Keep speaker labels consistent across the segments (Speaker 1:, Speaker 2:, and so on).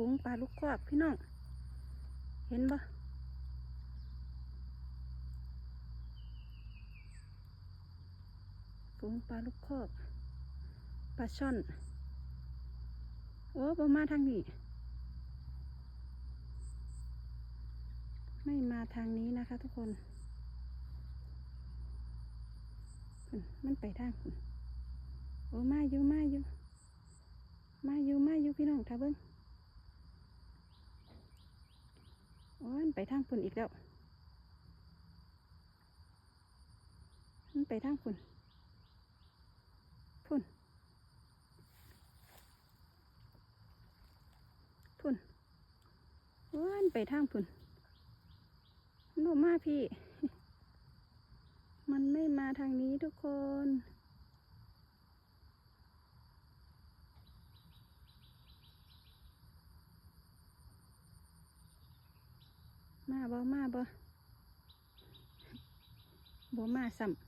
Speaker 1: ฝูงปลาลูกคอกพี่น้อง เห็นบ่ฝูงปลาลูกคอกปลาช่อน โอ้บ่มาทางนี้ ไม่มาทางนี้นะคะทุกคน มันไปทางโอ้มาอยู่มาอยู่มาอยู่มาอยู่พี่น้องท่าเบิ้งโอ้ยมันไปทางพุ่นอีกแล้วมันไปทางพุ่นพุ่นพุ่นโอ้ยมันไปทางพุ่นมันบ่มาพี่ มันไม่มาทางนี้ทุกคน มาบ่มาบ่บ่มาซ้ำ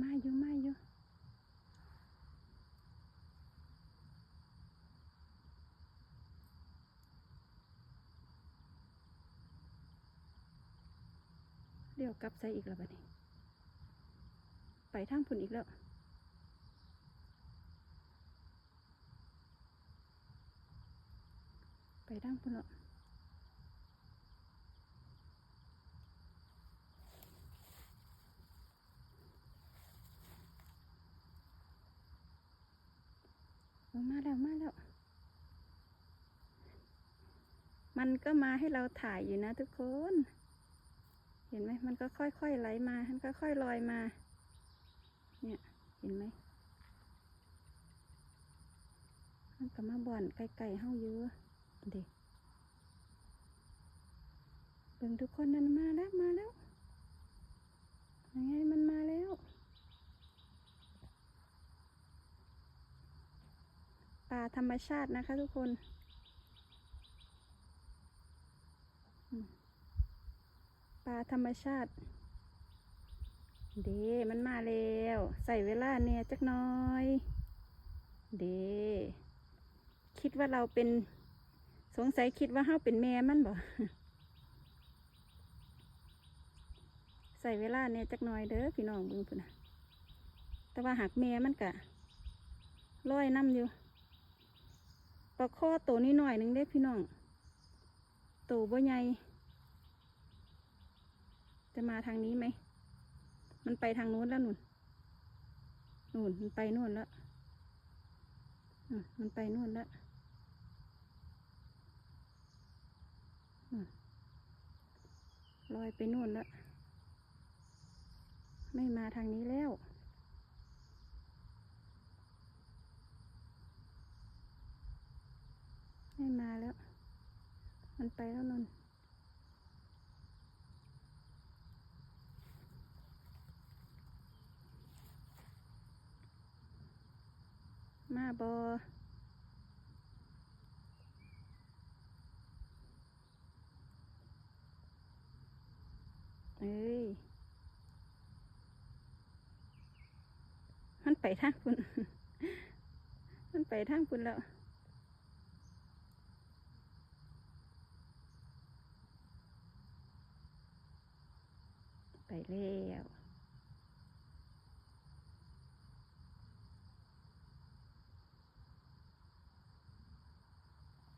Speaker 1: มาอยู่มาอยู่เดี๋ยวกลับใส่อีกแล้วบัดนี้ ไปทางพุ่นอีกแล้วไปทางพุ่นแล้ว มาแล้วมาแล้ว มันก็มาให้เราถ่ายอยู่นะทุกคน เห็นไหมมันก็ค่อยๆไหลมา มันก็ค่อยลอยมา เนี่ย เห็นไหมมันก็มาบ่อนไก่ๆเฮาเยอะเด็กเบิ่งทุกคนนั่นมาแล้วมาแล้วยังไงมันมาแล้ว ป่า ธรรมชาตินะคะทุกคนป่าธรรมชาติ เดมันมาแล้วใส่เวลาเนี่ยจักน้อย เดคิดว่าเราเป็น สงสัยคิดว่าเฮาเป็นแม่มันบ่ใส่เวลาเนี่ยจักน้อยเด้อพี่น้องเบิ่งพุ่นนะแต่ว่าหากแม่มันกะลอยน้ำอยู่ ปลาข้อตัวนี้หน่อยหนึ่งได้พี่น้องตัวบ่ใหญ่จะมาทางนี้ไหม มันไปทางนู้นแล้วนุ่น นู่นมันไปนู่นแล้วมันไปนู่นแล้วลอยไปนู่นแล้ว ไม่มาทางนี้แล้ว ไม่มาแล้ว มันไปแล้วนนมาบอเอ้ย มันไปทางคุณ มันไปทางคุณแล้ว ไปแล้ว